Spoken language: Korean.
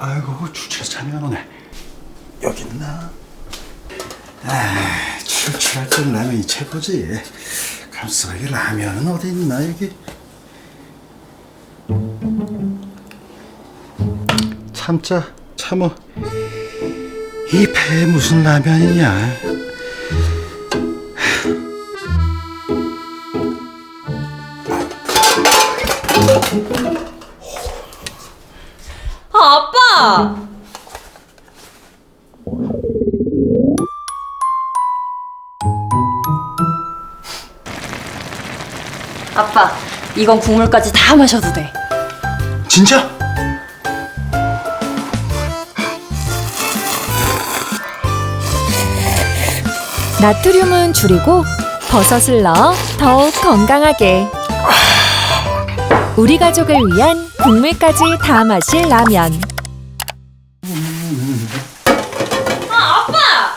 아이고 주차장이 안 오네. 여기 있나? 아, 출출할 땐 라면이 최고지. 감싸기 라면은 어디 있나 여기? 참자 참어. 이 배에 무슨 라면이냐? 아, 아빠! 아빠, 이건 국물까지 다 마셔도 돼. 진짜? 나트륨은 줄이고 버섯을 넣어 더욱 건강하게. 우리 가족을 위한 국물까지 다 마실 라면. 아, 아빠!